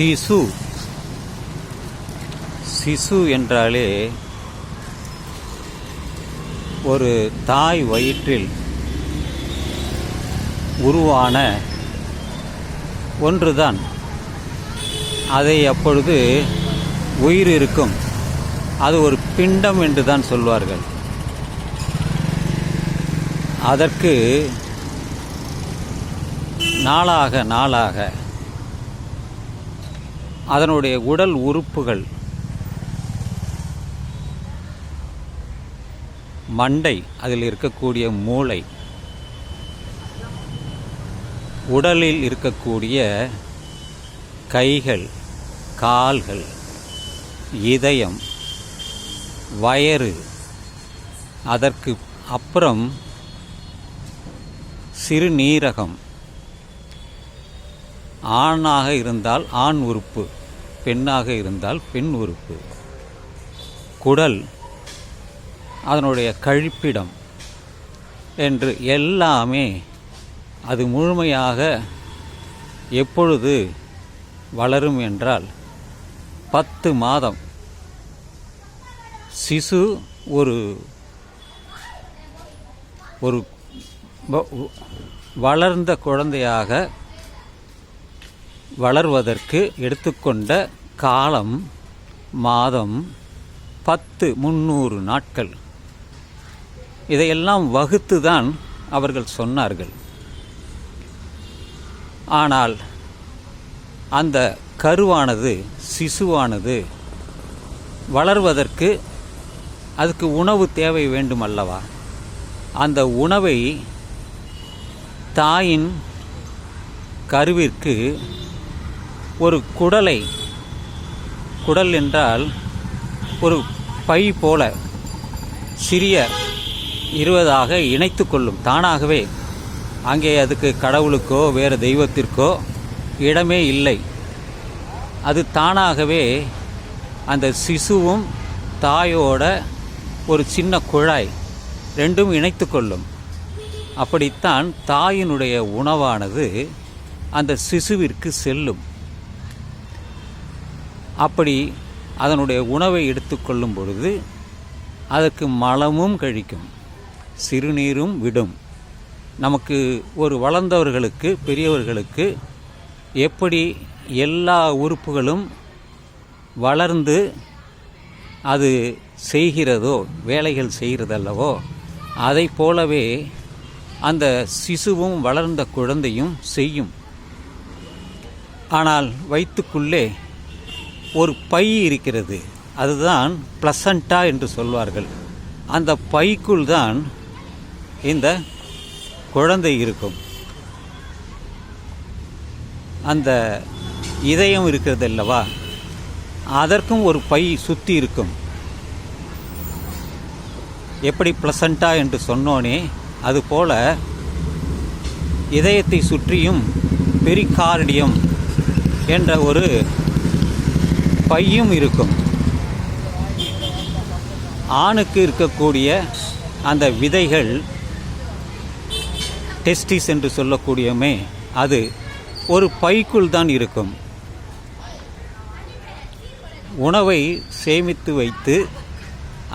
சிசு. சிசு என்றாலே ஒரு தாய் வயிற்றில் உருவான ஒன்றுதான். அதை அப்பொழுது உயிர் இருக்கும். அது ஒரு பிண்டம் என்று தான் சொல்வார்கள். அதற்கு நாளாக நாளாக அதனுடைய உடல் உறுப்புகள். மண்டை அதில் இருக்கக்கூடிய மூளை. உடலில் இருக்கக்கூடிய கைகள் கால்கள் இதயம் வயறு. அதற்கு அப்புறம் சிறுநீரகம். ஆணாக இருந்தால் ஆண் உறுப்பு பெண்ணாக இருந்தால் பெண் உறுப்பு. குடல் அதனுடைய கழிப்பிடம் என்று எல்லாமே அது முழுமையாக எப்பொழுது வளரும் என்றால் பத்து மாதம். சிசு ஒரு ஒரு வ- வளர்ந்த குழந்தையாக வளர்வதற்கு எடுத்துக்கொண்ட காலம் மாதம் பத்து முந்நூறு நாட்கள். இதையெல்லாம் வகுத்து தான் அவர்கள் சொன்னார்கள். ஆனால் அந்த கருவானது சிசுவானது வளர்வதற்கு அதுக்கு உணவு தேவை வேண்டும் அல்லவா அந்த உணவை தாயின் கருவிற்கு ஒரு குடலை குடல் என்றால் ஒரு பை போல சிறிய இருவதாக இணைத்து கொள்ளும் தானாகவே. அங்கே அதுக்கு கடவுளுக்கோ வேறு தெய்வத்திற்கோ இடமே இல்லை. அது தானாகவே அந்த சிசுவும் தாயோட ஒரு சின்ன குழாய் ரெண்டும் இணைத்து கொள்ளும். அப்படித்தான் தாயினுடைய உணவானது அந்த சிசுவிற்கு செல்லும். அப்படி அதனுடைய உணவை எடுத்துக்கொள்ளும் பொழுது அதற்கு மலமும் கழிக்கும் சிறுநீரும் விடும். நமக்கு ஒரு வளர்ந்தவர்களுக்கு பெரியவர்களுக்கு எப்படி எல்லா உறுப்புகளும் வளர்ந்து அது செய்கிறதோ வேலைகள் செய்கிறதல்லவோ அதை போலவே அந்த சிசுவும் வளர்ந்த குழந்தையும் செய்யும். ஆனால் வயிற்றுக்குள்ளே ஒரு பை இருக்கிறது. அதுதான் பிளசண்டா என்று சொல்வார்கள். அந்த பைக்குள் தான் இந்த குழந்தை இருக்கும். அந்த இதயம் இருக்கிறது அல்லவா? அதற்கும் ஒரு பை சுற்றி இருக்கும். எப்படி பிளசண்டா என்று சொன்னோனே அதுபோல இதயத்தை சுற்றியும் பெரிகார்டியம் என்ற ஒரு பையும் இருக்கும். ஆணுக்கு இருக்கக்கூடிய அந்த விதைகள் டெஸ்டிஸ் என்று சொல்லக்கூடியமே அது ஒரு பைக்குள் தான் இருக்கும். உணவை சேமித்து வைத்து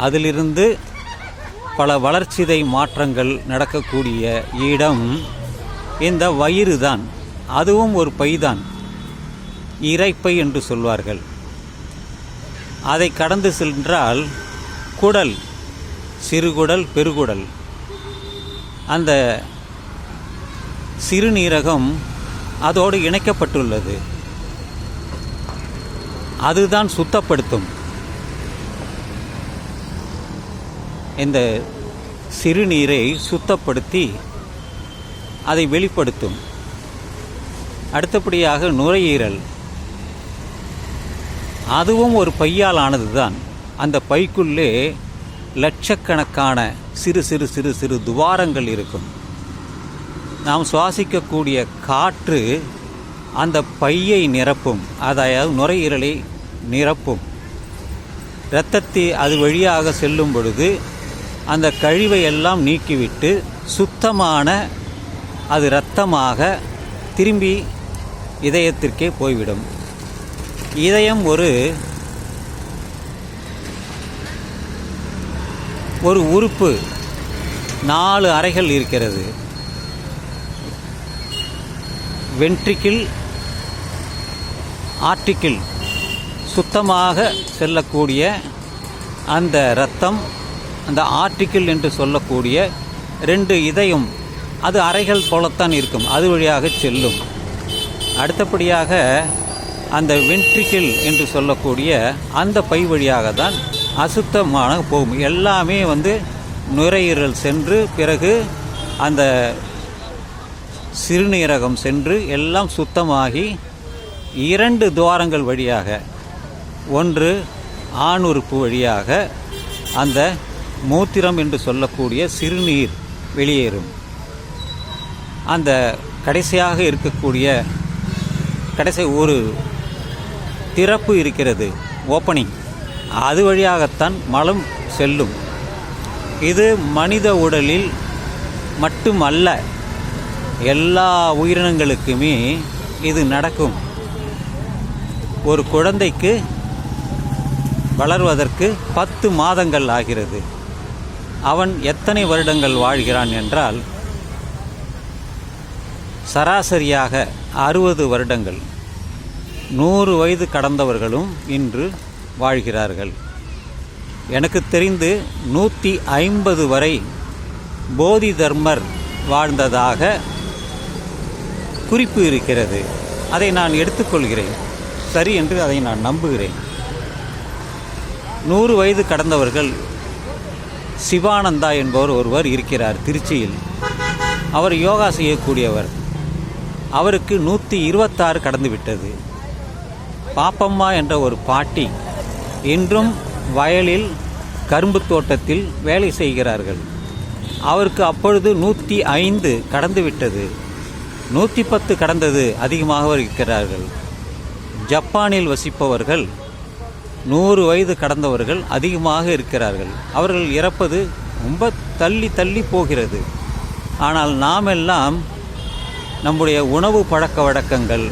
அதிலிருந்து பல வளர்ச்சிதை மாற்றங்கள் நடக்கக்கூடிய இடம் இந்த வயிறு தான். அதுவும் ஒரு பைதான் இறைப்பை என்று சொல்வார்கள். அதை கடந்து சென்றால் குடல் சிறுகுடல் பெருகுடல் அந்த சிறுநீரகம் அதோடு இணைக்கப்பட்டுள்ளது. அதுதான் சுத்தப்படுத்தும். இந்த சிறுநீரை சுத்தப்படுத்தி அதை வெளிப்படுத்தும். அடுத்தபடியாக நுரையீரல். அதுவும் ஒரு பையால் ஆனதுதான் அந்த பைக்குள்ளே லட்சக்கணக்கான சிறு சிறு சிறு சிறு துவாரங்கள் இருக்கும். நாம் சுவாசிக்கக்கூடிய காற்று அந்த பையை நிரப்பும். அதாவது நுரையீரலை நிரப்பும். இரத்தத்தை அது வழியாக செல்லும் பொழுது அந்த கழிவை எல்லாம் நீக்கிவிட்டு சுத்தமான அது இரத்தமாக திரும்பி இதயத்திற்கே போய்விடும். இதயம் ஒரு ஒரு உறுப்பு. நாலு அறைகள் இருக்கிறது. வென்ட்ரிக்கிள் ஆர்டிக்கிள் சுத்தமாக செல்லக்கூடிய அந்த இரத்தம் அந்த ஆர்டிக்கிள் என்று சொல்லக்கூடிய ரெண்டு இதயம் அது அறைகள் போலத்தான் இருக்கும் அது வழியாக செல்லும். அடுத்தபடியாக அந்த வென்ட்ரிக்கிள் என்று சொல்லக்கூடிய அந்த பை வழியாக தான் அசுத்தமான போகும் எல்லாமே வந்து நுரையீரல் சென்று பிறகு அந்த சிறுநீரகம் சென்று எல்லாம் சுத்தமாகி இரண்டு துவாரங்கள் வழியாக ஒன்று ஆணுறுப்பு வழியாக அந்த மூத்திரம் என்று சொல்லக்கூடிய சிறுநீர் வெளியேறும். அந்த கடைசியாக இருக்கக்கூடிய கடைசி ஒரு திறப்பு இருக்கிறது. ஓப்பனிங் அது வழியாகத்தான் மலம் செல்லும். இது மனித உடலில் மட்டுமல்ல எல்லா உயிரினங்களுக்குமே இது நடக்கும். ஒரு குழந்தைக்கு வளர்வதற்கு பத்து மாதங்கள் ஆகிறது. அவன் எத்தனை வருடங்கள் வாழ்கிறான் என்றால் சராசரியாக அறுபது வருடங்கள். நூறு வயது கடந்தவர்களும் இன்று வாழ்கிறார்கள். எனக்கு தெரிந்து நூற்றி ஐம்பது வரை போதி தர்மர் வாழ்ந்ததாக குறிப்பு இருக்கிறது. அதை நான் எடுத்துக்கொள்கிறேன். சரி என்று அதை நான் நம்புகிறேன். நூறு வயது கடந்தவர்கள் சிவானந்தா என்பவர் ஒருவர் இருக்கிறார் திருச்சியில். அவர் யோகா செய்யக்கூடியவர் அவருக்கு நூற்றி இருபத்தாறு கடந்துவிட்டது. பாப்பம்மா என்ற ஒரு பாட்டி இன்றும் வயலில் கரும்பு தோட்டத்தில் வேலை செய்கிறார்கள். அவருக்கு அப்பொழுது நூற்றி ஐந்து கடந்து விட்டது நூற்றி பத்து கடந்தது அதிகமாக இருக்கிறார்கள். ஜப்பானில் வசிப்பவர்கள் நூறு வயது கடந்தவர்கள் அதிகமாக இருக்கிறார்கள். அவர்கள் இறப்பது ரொம்ப தள்ளி தள்ளி போகிறது. ஆனால் நாம் எல்லாம் நம்முடைய உணவு பழக்க வழக்கங்கள்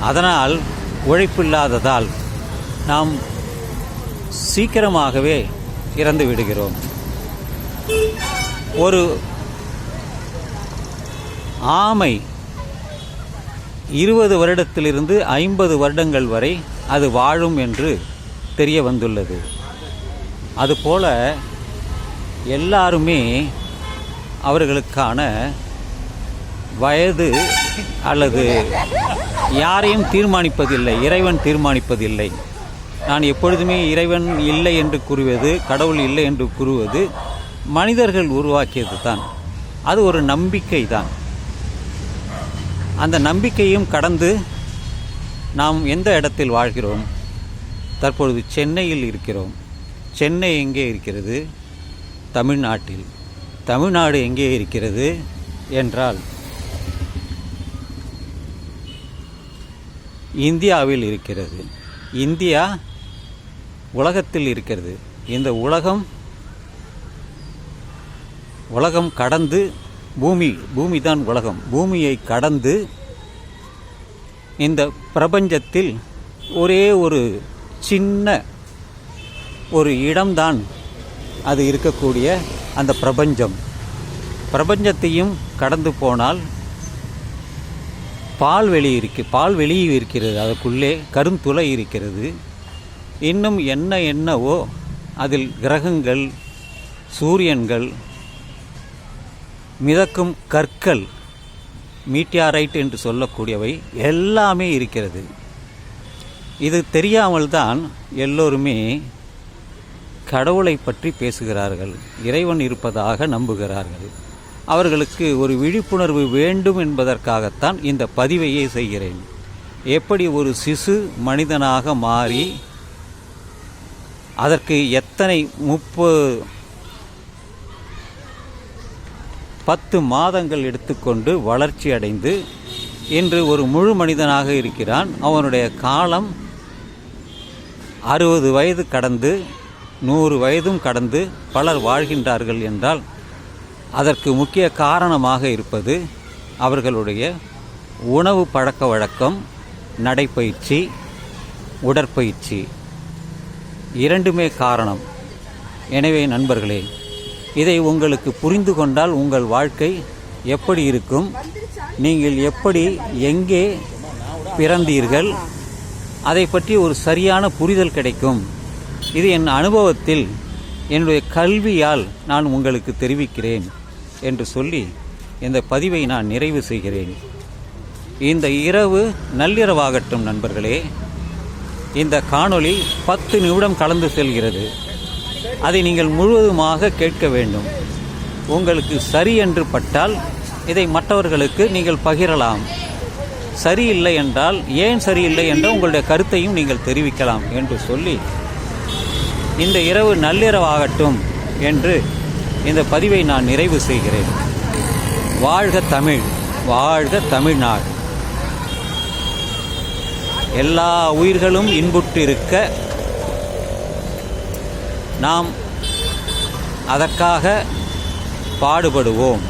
அதனால் உழைப்பில்லாததால் நாம் சீக்கிரமாகவே இறந்து விடுகிறோம். ஒரு ஆமை இருபது வருடத்திலிருந்து ஐம்பது வருடங்கள் வரை அது வாழும் என்று தெரிய வந்துள்ளது. அதுபோல எல்லாருமே அவர்களுக்கான வயது அல்லது யாரையும் தீர்மானிப்பதில்லை இறைவன் தீர்மானிப்பதில்லை. நான் எப்பொழுதுமே இறைவன் இல்லை என்று கூறுவது கடவுள் இல்லை என்று கூறுவது மனிதர்கள் உருவாக்கியது தான். அது ஒரு நம்பிக்கை தான். அந்த நம்பிக்கையும் கடந்து நாம் எந்த இடத்தில் வாழ்கிறோம்? தற்பொழுது சென்னையில் இருக்கிறோம். சென்னை எங்கே இருக்கிறது? தமிழ்நாட்டில். தமிழ்நாடு எங்கே இருக்கிறது? என்றால் இந்தியாவில் இருக்கிறது. இந்தியா உலகத்தில் இருக்கிறது. இந்த உலகம் உலகம் கடந்து பூமி பூமி தான் உலகம். பூமியை கடந்து இந்த பிரபஞ்சத்தில் ஒரே ஒரு சின்ன ஒரு இடம்தான் அது இருக்கக்கூடிய அந்த பிரபஞ்சம். பிரபஞ்சத்தையும் கடந்து போனால் பால்வெளி இருக்கு பால்வெளி இருக்கிறது அதற்குள்ளே கருந்துளை இருக்கிறது. இன்னும் என்ன என்னவோ அதில் கிரகங்கள் சூரியன்கள் மிதக்கும் கற்கள் மீட்டியாரைட் என்று சொல்லக்கூடியவை எல்லாமே இருக்கிறது. இது தெரியாமல் தான் எல்லோருமே கடவுளை பற்றி பேசுகிறார்கள் இறைவன் இருப்பதாக நம்புகிறார்கள். அவர்களுக்கு ஒரு விழிப்புணர்வு வேண்டும் என்பதற்காகத்தான் இந்த பதிவையே செய்கிறேன். எப்படி ஒரு சிசு மனிதனாக மாறி அதற்கு எத்தனை முப்பது பத்து மாதங்கள் எடுத்துக்கொண்டு வளர்ச்சி அடைந்து இன்று ஒரு முழு மனிதனாக இருக்கிறான். அவனுடைய காலம் அறுபது வயது கடந்து நூறு வயதும் கடந்து பலர் வாழ்கின்றார்கள் என்றால் அதற்கு முக்கிய காரணமாக இருப்பது அவர்களுடைய உணவு பழக்க வழக்கம் நடைப்பயிற்சி உடற்பயிற்சி. இரண்டுமே காரணம். எனவே நண்பர்களே இதை உங்களுக்கு புரிந்து கொண்டால் உங்கள் வாழ்க்கை எப்படி இருக்கும்? நீங்கள் எப்படி எங்கே பிறந்தீர்கள்? அதை பற்றி ஒரு சரியான புரிதல் கிடைக்கும். இது என் அனுபவத்தில் என்னுடைய கல்வியால் நான் உங்களுக்கு தெரிவிக்கிறேன் என்று சொல்லி இந்த பதிவை நான் நிறைவு செய்கிறேன். இந்த இரவு நள்ளிரவாகட்டும் நண்பர்களே. இந்த காணொளி பத்து நிமிடம் கலந்து செல்கிறது. அதை நீங்கள் முழுவதுமாக கேட்க வேண்டும். உங்களுக்கு சரி என்று பட்டால் இதை மற்றவர்களுக்கு நீங்கள் பகிரலாம். சரியில்லை என்றால் ஏன் சரியில்லை என்ற உங்களுடைய கருத்தையும் நீங்கள் தெரிவிக்கலாம் என்று சொல்லி இந்த இரவு நள்ளிரவாகட்டும் என்று இந்த பதிவை நான் நிறைவு செய்கிறேன். வாழ்க தமிழ் வாழ்க தமிழ்நாடு. எல்லா உயிர்களும் இன்புற்றிருக்க நாம் அதற்காக பாடுபடுவோம்.